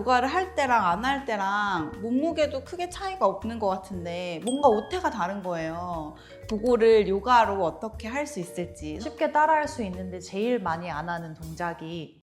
요가를 할 때랑 안 할 때랑 몸무게도 크게 차이가 없는 것 같은데 뭔가 오태가 다른 거예요. 그거를 요가로 어떻게 할 수 있을지 쉽게 따라할 수 있는데 제일 많이 안 하는 동작이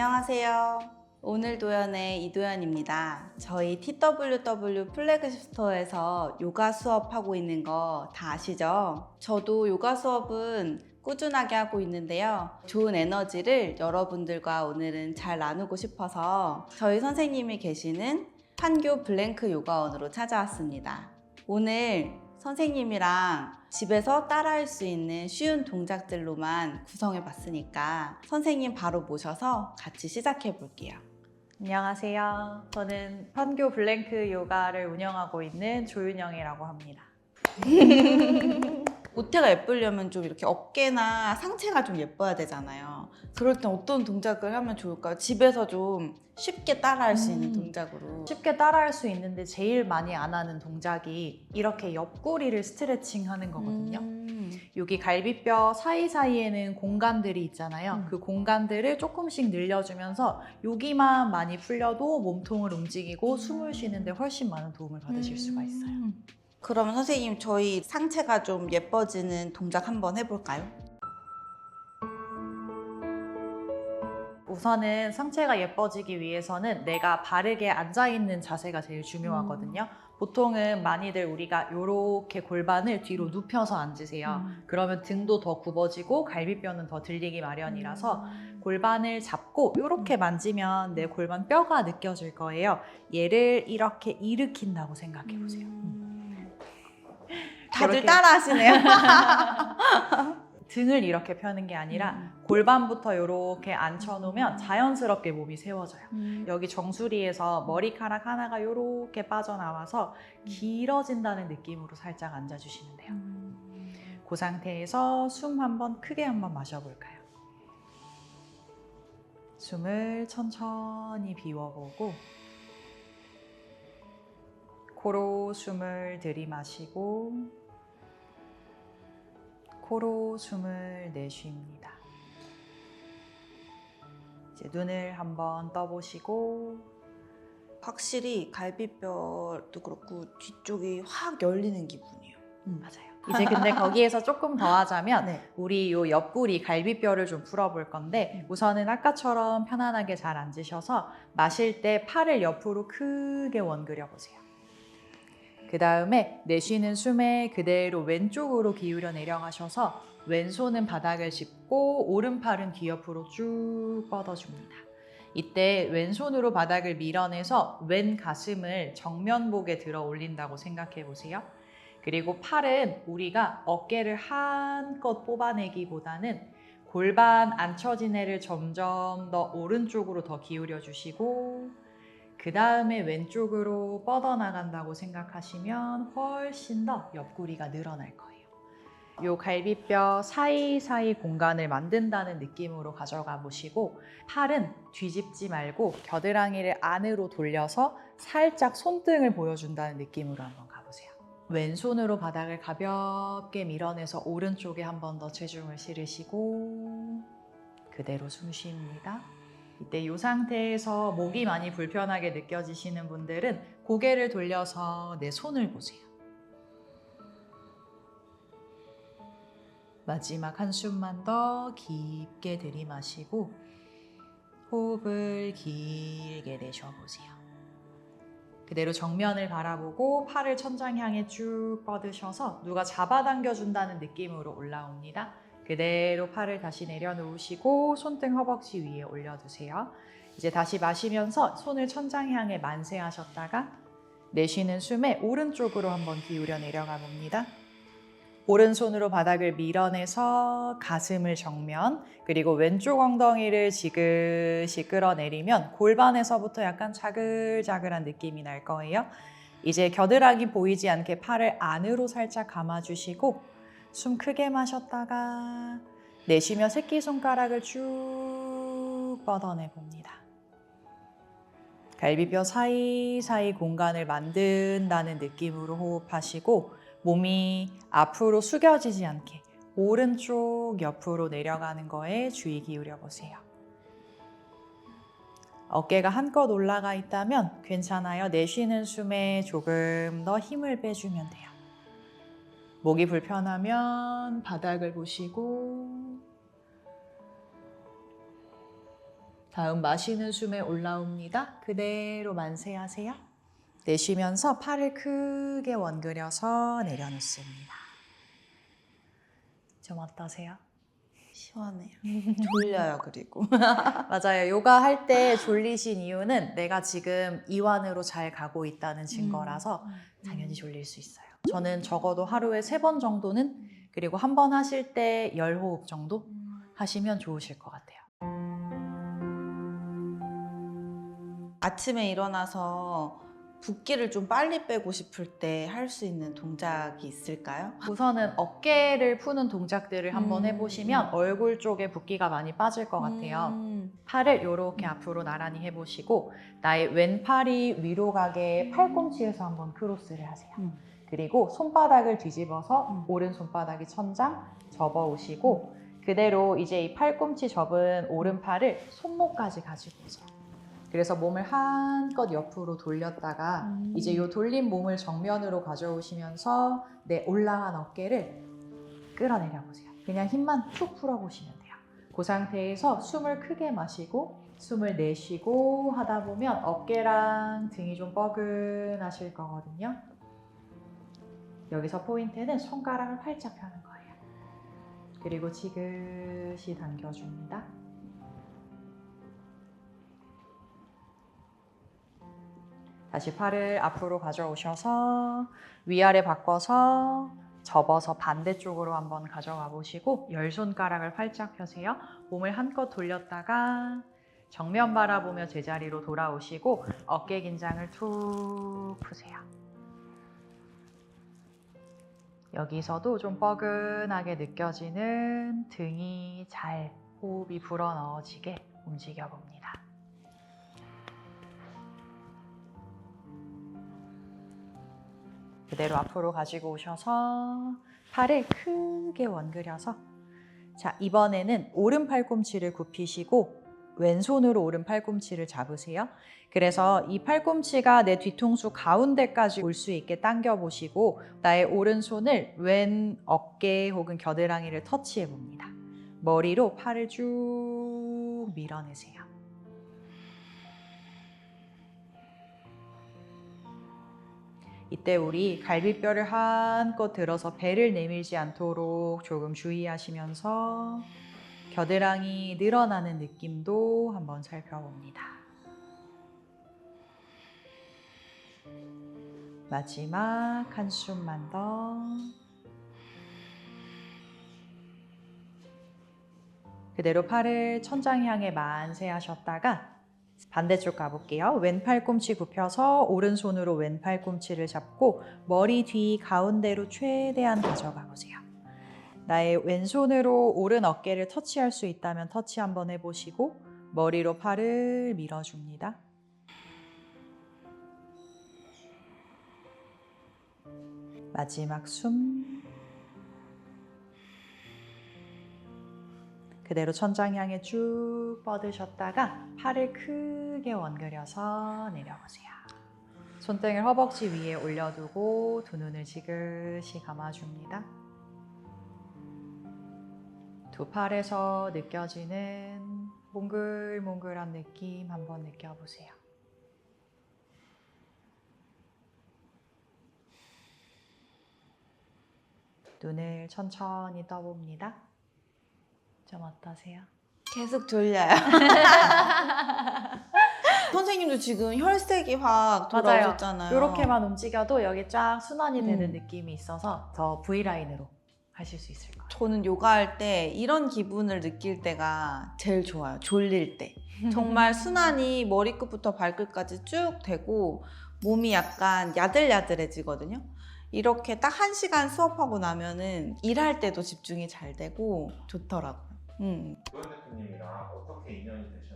안녕하세요. 오늘 도연의 이도연입니다. 저희 TWW 플래그십 스토어에서 요가 수업하고 있는 거 다 아시죠? 저도 요가 수업은 꾸준하게 하고 있는데요. 좋은 에너지를 여러분들과 오늘은 잘 나누고 싶어서 저희 선생님이 계시는 판교 블랭크 요가원으로 찾아왔습니다. 오늘 선생님이랑 집에서 따라할 수 있는 쉬운 동작들로만 구성해 봤으니까 선생님 바로 모셔서 같이 시작해 볼게요. 안녕하세요. 저는 판교 블랭크 요가를 운영하고 있는 조윤영이라고 합니다. 모태가 예쁘려면 좀 이렇게 어깨나 상체가 좀 예뻐야 되잖아요. 그럴 땐 어떤 동작을 하면 좋을까요? 집에서 좀 쉽게 따라할 수 있는 음. 동작으로. 쉽게 따라할 수 있는데 제일 많이 안 하는 동작이 이렇게 옆구리를 스트레칭 하는 거거든요. 음. 여기 갈비뼈 사이사이에는 공간들이 있잖아요. 음. 그 공간들을 조금씩 늘려주면서 여기만 많이 풀려도 몸통을 움직이고 숨을 쉬는데 훨씬 많은 도움을 받으실 수가 있어요. 음. 그러면 선생님 저희 상체가 좀 예뻐지는 동작 한번 해볼까요? 우선은 상체가 예뻐지기 위해서는 내가 바르게 앉아있는 자세가 제일 중요하거든요. 보통은 많이들 우리가 이렇게 골반을 뒤로 눕혀서 앉으세요. 음. 그러면 등도 더 굽어지고 갈비뼈는 더 들리기 마련이라서 골반을 잡고 이렇게 만지면 내 골반 뼈가 느껴질 거예요. 얘를 이렇게 일으킨다고 생각해 보세요. 음. 다들 이렇게. 따라 하시네요. 등을 이렇게 펴는 게 아니라 음. 골반부터 이렇게 앉혀놓으면 자연스럽게 몸이 세워져요. 음. 여기 정수리에서 머리카락 하나가 이렇게 빠져나와서 길어진다는 느낌으로 살짝 앉아주시면 돼요. 음. 그 상태에서 숨 한번 크게 한번 마셔볼까요? 숨을 천천히 비워보고 코로 숨을 들이마시고 코로 숨을 내쉽니다. 이제 눈을 한번 떠보시고 확실히 갈비뼈도 그렇고 뒤쪽이 확 열리는 기분이에요. 맞아요. 이제 근데 거기에서 조금 더 하자면 네. 우리 요 옆구리 갈비뼈를 좀 풀어볼 건데 우선은 아까처럼 편안하게 잘 앉으셔서 마실 때 팔을 옆으로 크게 원그려 보세요. 그 다음에 내쉬는 숨에 그대로 왼쪽으로 기울여 내려가셔서 왼손은 바닥을 짚고 오른팔은 뒤 옆으로 쭉 뻗어줍니다. 이때 왼손으로 바닥을 밀어내서 왼 가슴을 정면복에 들어 올린다고 생각해 보세요. 그리고 팔은 우리가 어깨를 한껏 뽑아내기보다는 골반 앉혀진 애를 점점 더 오른쪽으로 더 기울여 주시고 그 다음에 왼쪽으로 뻗어나간다고 생각하시면 훨씬 더 옆구리가 늘어날 거예요. 요 갈비뼈 사이사이 공간을 만든다는 느낌으로 가져가 보시고 팔은 뒤집지 말고 겨드랑이를 안으로 돌려서 살짝 손등을 보여준다는 느낌으로 한번 가보세요. 왼손으로 바닥을 가볍게 밀어내서 오른쪽에 한 번 더 체중을 실으시고 그대로 숨 쉽니다. 이때 이 상태에서 목이 많이 불편하게 느껴지시는 분들은 고개를 돌려서 내 손을 보세요. 마지막 한숨만 더 깊게 들이마시고 호흡을 길게 내쉬어보세요. 그대로 정면을 바라보고 팔을 천장 향해 쭉 뻗으셔서 누가 잡아당겨준다는 느낌으로 올라옵니다. 그대로 팔을 다시 내려놓으시고 손등 허벅지 위에 올려두세요. 이제 다시 마시면서 손을 천장 향해 만세하셨다가 내쉬는 숨에 오른쪽으로 한번 기울여 내려가 봅니다. 오른손으로 바닥을 밀어내서 가슴을 정면 그리고 왼쪽 엉덩이를 지그시 끌어내리면 골반에서부터 약간 자글자글한 느낌이 날 거예요. 이제 겨드랑이 보이지 않게 팔을 안으로 살짝 감아주시고 숨 크게 마셨다가 내쉬며 새끼손가락을 쭉 뻗어내 봅니다. 갈비뼈 사이사이 공간을 만든다는 느낌으로 호흡하시고 몸이 앞으로 숙여지지 않게 오른쪽 옆으로 내려가는 거에 주의 기울여 보세요. 어깨가 한껏 올라가 있다면 괜찮아요. 내쉬는 숨에 조금 더 힘을 빼주면 돼요. 목이 불편하면 바닥을 보시고 다음 마시는 숨에 올라옵니다. 그대로 만세하세요. 내쉬면서 팔을 크게 원그려서 내려놓습니다. 좀 어떠세요? 시원해요. 졸려요 그리고. 맞아요. 요가 할 때 졸리신 이유는 내가 지금 이완으로 잘 가고 있다는 증거라서 당연히 졸릴 수 있어요. 저는 적어도 하루에 세 번 정도는 그리고 한 번 하실 때 열 호흡 정도 하시면 좋으실 것 같아요. 아침에 일어나서 붓기를 좀 빨리 빼고 싶을 때 할 수 있는 동작이 있을까요? 우선은 어깨를 푸는 동작들을 한번 음. 해보시면 얼굴 쪽에 붓기가 많이 빠질 것 같아요. 음. 팔을 이렇게 앞으로 나란히 해보시고 나의 왼팔이 위로 가게 팔꿈치에서 한번 크로스를 하세요. 음. 그리고 손바닥을 뒤집어서 음. 오른 손바닥이 천장 접어 오시고 그대로 이제 이 팔꿈치 접은 오른팔을 손목까지 가지고 오세요. 그래서 몸을 한껏 옆으로 돌렸다가 음. 이제 이 돌린 몸을 정면으로 가져오시면서 내 올라간 어깨를 끌어내려 보세요. 그냥 힘만 툭 풀어보시면 돼요. 그 상태에서 숨을 크게 마시고 숨을 내쉬고 하다 보면 어깨랑 등이 좀 뻐근하실 거거든요. 여기서 포인트는 손가락을 활짝 펴는 거예요. 그리고 지그시 당겨줍니다. 다시 팔을 앞으로 가져오셔서 위아래 바꿔서 접어서 반대쪽으로 한번 가져가 보시고 열 손가락을 활짝 펴세요. 몸을 한껏 돌렸다가 정면 바라보며 제자리로 돌아오시고 어깨 긴장을 툭 푸세요. 여기서도 좀 뻐근하게 느껴지는 등이 잘 호흡이 불어 넣어지게 움직여 봅니다. 그대로 앞으로 가지고 오셔서 팔을 크게 원그려서 자 이번에는 오른 팔꿈치를 굽히시고 왼손으로 오른 팔꿈치를 잡으세요. 그래서 이 팔꿈치가 내 뒤통수 가운데까지 올 수 있게 당겨 보시고 나의 오른손을 왼 어깨 혹은 겨드랑이를 터치해 봅니다. 머리로 팔을 쭉 밀어내세요. 이때 우리 갈비뼈를 한껏 들어서 배를 내밀지 않도록 조금 주의하시면서 겨드랑이 늘어나는 느낌도 한번 살펴봅니다. 마지막 한숨만 더. 그대로 팔을 천장 향해 만세 하셨다가 반대쪽 가볼게요. 왼팔 꿈치 굽혀서 오른손으로 왼팔 꿈치를 잡고 머리 뒤 가운데로 최대한 가져가 보세요. 나의 왼손으로 오른 어깨를 터치할 수 있다면 터치 한번 해보시고 머리로 팔을 밀어줍니다. 마지막 숨. 그대로 천장 향해 쭉 뻗으셨다가 팔을 크게 원그려서 내려보세요. 손등을 허벅지 위에 올려두고 두 눈을 지그시 감아줍니다. 두 팔에서 느껴지는 몽글몽글한 느낌 한번 느껴보세요. 눈을 천천히 떠봅니다. 좀 어떠세요? 계속 졸려요. 선생님도 지금 혈색이 확 맞아요. 돌아오셨잖아요. 이렇게만 움직여도 여기 쫙 순환이 되는 음. 느낌이 있어서 더 V라인으로 하실 수 있을 거예요. 저는 요가할 때 이런 기분을 느낄 때가 제일 좋아요. 졸릴 때. 정말 순환이 머리끝부터 발끝까지 쭉 되고 몸이 약간 야들야들해지거든요. 이렇게 딱 한 시간 수업하고 나면은 일할 때도 집중이 잘 되고 좋더라고요. 음. 조현 대표님이랑 어떻게 인연이 되셨는지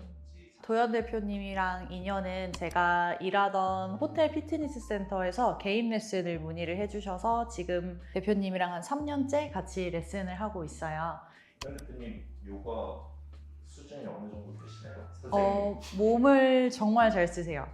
도현 대표님이랑 인연은 제가 일하던 호텔 피트니스 센터에서 개인 레슨을 문의를 해주셔서 지금 대표님이랑 한 3년째 같이 레슨을 하고 있어요. 현 대표님 요가 수준이 어느 정도 되시나요? 선생님. 어, 몸을 정말 잘 쓰세요.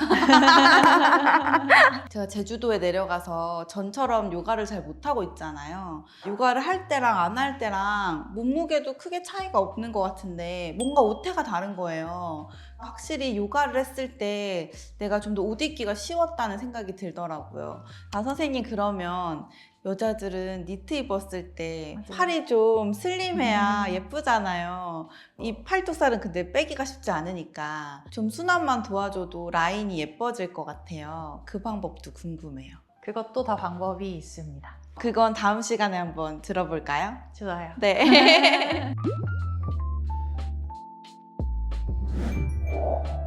제가 제주도에 내려가서 전처럼 요가를 잘 못하고 있잖아요. 요가를 할 때랑 안 할 때랑 몸무게도 크게 차이가 없는 것 같은데 뭔가 오태가 다른 거예요. 확실히 요가를 했을 때 내가 좀 더 옷 입기가 쉬웠다는 생각이 들더라고요. 아, 선생님 그러면 여자들은 니트 입었을 때 맞아요. 팔이 좀 슬림해야 음. 예쁘잖아요. 이 어. 팔뚝살은 근데 빼기가 쉽지 않으니까 좀 수납만 도와줘도 라인이 예뻐질 것 같아요. 그 방법도 궁금해요. 그것도 다 방법이 있습니다. 그건 다음 시간에 한번 들어볼까요? 좋아요. 네.